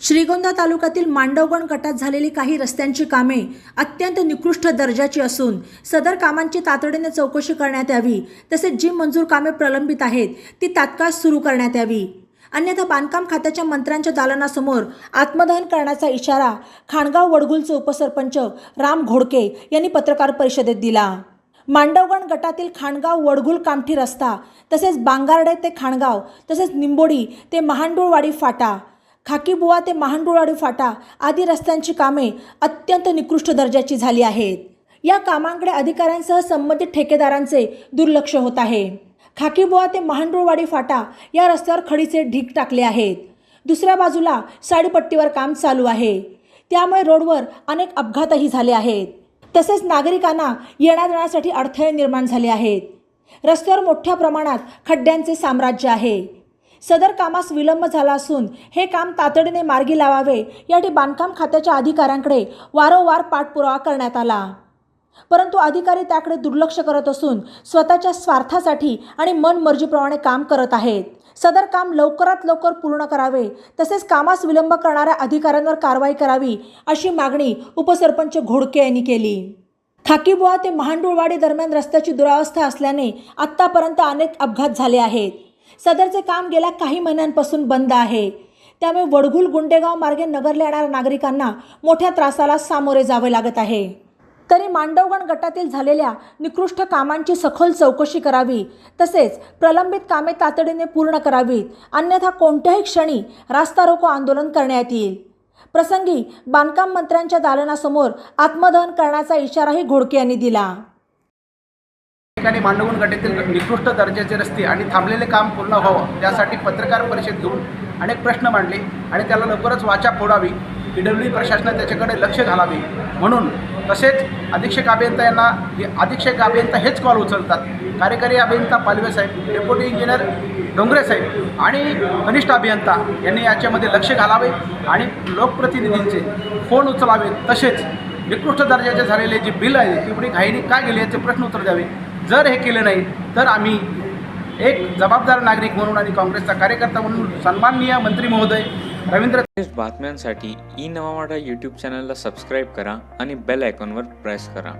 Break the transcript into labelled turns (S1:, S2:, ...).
S1: श्रीगोंदा तालुक्यातील मांडवगण गटात झालेली काही रस्त्यांची कामे अत्यंत निकृष्ट दर्जाची असून सदर कामांची तातडीने चौकशी करण्यात यावी तसेच जी मंजूर कामे प्रलंबित आहेत ती तात्काळ सुरू करण्यात यावी. अन्यथा बांधकाम खात्याच्या मंत्र्यांच्या दालनासमोर आत्मदहन करण्याचा इशारा खाणगाव वडगुलचे उपसरपंच राम घोडके यांनी पत्रकार परिषदेत दिला. मांडवगण गटातील खाणगाव वडगुल कामठी रस्ता तसेच बांगारडे ते खाणगाव तसेच निंबोडी ते महांडुळवाडी फाटा खाकीबुवा ते महांडुळवाडी फाटा आदी रस्त्यांची कामे अत्यंत निकृष्ट दर्जाची झाली आहेत. या कामांकडे अधिकाऱ्यांसह संबंधित ठेकेदारांचे दुर्लक्ष होत आहे. खाकीबुवा ते महांडुळवाडी फाटा या रस्त्यावर खडीचे ढीग टाकले आहेत. दुसऱ्या बाजूला साडीपट्टीवर काम चालू आहे. त्यामुळे रोडवर अनेक अपघातही झाले आहेत. तसेच नागरिकांना येण्या जाण्यासाठी अडथळे निर्माण झाले आहेत. रस्त्यावर मोठ्या प्रमाणात खड्ड्यांचे साम्राज्य आहे. सदर कामास विलंब झाला असून हे काम तातडीने मार्गी लावावे यासाठी बांधकाम खात्याच्या अधिकाऱ्यांकडे वारंवार पाठपुरावा करण्यात आला. परंतु अधिकारी त्याकडे दुर्लक्ष करत असून स्वतःच्या स्वार्थासाठी आणि मनमर्जीप्रमाणे काम करत आहेत. सदर काम लवकरात लवकर पूर्ण करावे तसेच कामास विलंब करणाऱ्या अधिकाऱ्यांवर कारवाई करावी अशी मागणी उपसरपंच घोडके यांनी केली. खाकीबुवा ते महांडुळवाडी दरम्यान रस्त्याची दुरावस्था असल्याने आत्तापर्यंत अनेक अपघात झाले आहेत. सदरचे काम गेल्या काही महिन्यांपासून बंद आहे. त्यामुळे वडगुल गुंडेगाव मार्गे नगरला येणाऱ्या नागरिकांना मोठ्या त्रासाला सामोरे जावे लागत आहे. तरी मांडवगण गटातील झालेल्या निकृष्ट कामांची सखोल चौकशी करावी तसेच प्रलंबित कामे तातडीने पूर्ण करावीत अन्यथा कोणत्याही क्षणी रास्ता रोको आंदोलन करण्यात येईल. प्रसंगी बांधकाम मंत्र्यांच्या दालनासमोर आत्मदहन करण्याचा इशाराही घोडके यांनी दिला.
S2: ठिकाणी मांडवून गटातील निकृष्ट दर्जाचे रस्ते आणि थांबलेले काम पूर्ण व्हावं यासाठी पत्रकार परिषद घेऊन अनेक प्रश्न मांडले आणि त्याला लवकरच वाचा फोडावी. पी डब्ल्यू प्रशासनाने त्याच्याकडे लक्ष घालावे. म्हणून तसेच अधीक्षक अभियंता यांना हे अधीक्षक अभियंता हेच कॉल उचलतात. कार्यकारी अभियंता पालवे साहेब डेप्युटी इंजिनियर डोंगरे साहेब आणि कनिष्ठ अभियंता यांनी याच्यामध्ये लक्ष घालावे आणि लोकप्रतिनिधींचे फोन उचलावे. तसेच निकृष्ट दर्जाचे झालेले जे बिल आहे तेवढी घाईने का गेले याचे प्रश्न उत्तर द्यावे. जर हे केले नाही तर आम्ही एक जबाबदार नागरिक म्हणून आणि काँग्रेसचा कार्यकर्ता म्हणून सन्माननीय मंत्री महोदय रवींद्र
S3: बातम्यांसाठी ई नवा मराठा यूट्यूब चॅनलला सबस्क्राईब करा आणि बेल आयकॉनवर प्रेस करा.